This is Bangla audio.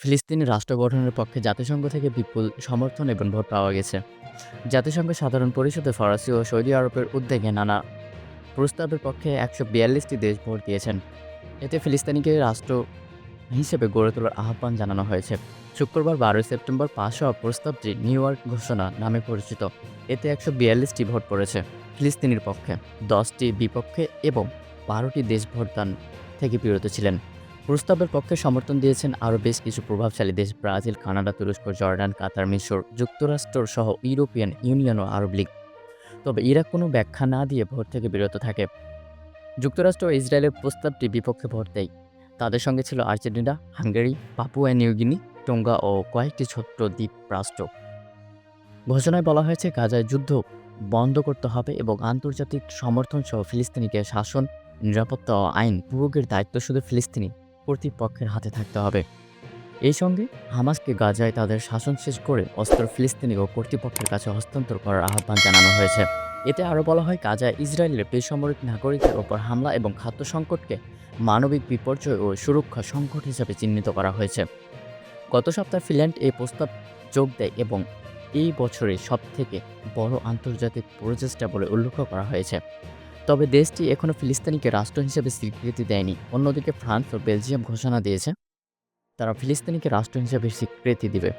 ফিলিস্তিনি রাষ্ট্র গঠনের পক্ষে জাতিসংঘ থেকে বিপুল সমর্থন এবং ভোট পাওয়া গেছে। জাতিসংঘ সাধারণ পরিষদে ফরাসি ও সৌদি আরবের উদ্যোগে নানা প্রস্তাবের পক্ষে একশো বিয়াল্লিশটি দেশ ভোট দিয়েছেন। এতে ফিলিস্তিনিকে রাষ্ট্র হিসেবে গড়ে তোলার আহ্বান জানানো হয়েছে। শুক্রবার বারোই সেপ্টেম্বর পাশ হওয়া প্রস্তাবটি নিউ ইয়র্ক ঘোষণা নামে পরিচিত। এতে একশো বিয়াল্লিশটি ভোট পড়েছে ফিলিস্তিনির পক্ষে। দশটি বিপক্ষে এবং বারোটি দেশ ভোটদান থেকে বিরত ছিলেন। প্রস্তাবের পক্ষে সমর্থন দিয়েছেন আরও বেশ কিছু প্রভাবশালী দেশ, ব্রাজিল, কানাডা, তুরস্ক, জর্ডান, কাতার, মিশর, যুক্তরাষ্ট্র সহ ইউরোপিয়ান ইউনিয়ন ও আরব লীগ। তবে ইরাক কোনো ব্যাখ্যা না দিয়ে ভোট থেকে বিরত থাকে। যুক্তরাষ্ট্র ও ইসরায়েলের প্রস্তাবটি বিপক্ষে ভোট দেয়। তাদের সঙ্গে ছিল Argentina, Hungary, Papua New Guinea Tonga ও কয়েকটি ছোট্ট দ্বীপ রাষ্ট্র। ঘোষণায় বলা হয়েছে, গাজায় যুদ্ধ বন্ধ করতে হবে এবং আন্তর্জাতিক সমর্থন সহ ফিলিস্তিনিকে শাসন, নিরাপত্তা ও আইন প্রয়োগের দায়িত্ব শুধু ফিলিস্তিনি। কর্তৃপক্ষের হাতে থাকতে হবে। এই সঙ্গে হামাসকে গাজায় তাদের শাসন শেষ করে অস্ত্র ফিলিস্তিনি ও কর্তৃপক্ষের কাছে হস্তান্তর করার আহ্বান জানানো হয়েছে। এতে আরও বলা হয়, গাজায় ইসরায়েলের বেসামরিক নাগরিকদের ওপর হামলা এবং খাদ্য সংকটকে মানবিক বিপর্যয় ও সুরক্ষা সংকট হিসেবে চিহ্নিত করা হয়েছে। গত সপ্তাহে ফিনল্যান্ড এই প্রস্তাব যোগ দেয় এবং এই বছরের সবথেকে বড় আন্তর্জাতিক প্রচেষ্টা বলে উল্লেখ করা হয়েছে। তবে দেশটি এখনও ফিলিস্তিনিকে রাষ্ট্র হিসেবে স্বীকৃতি দেয়নি। অন্যদিকে ফ্রান্স ও বেলজিয়াম ঘোষণা দিয়েছে, তারা ফিলিস্তিনিকে রাষ্ট্র হিসেবে স্বীকৃতি দিবে।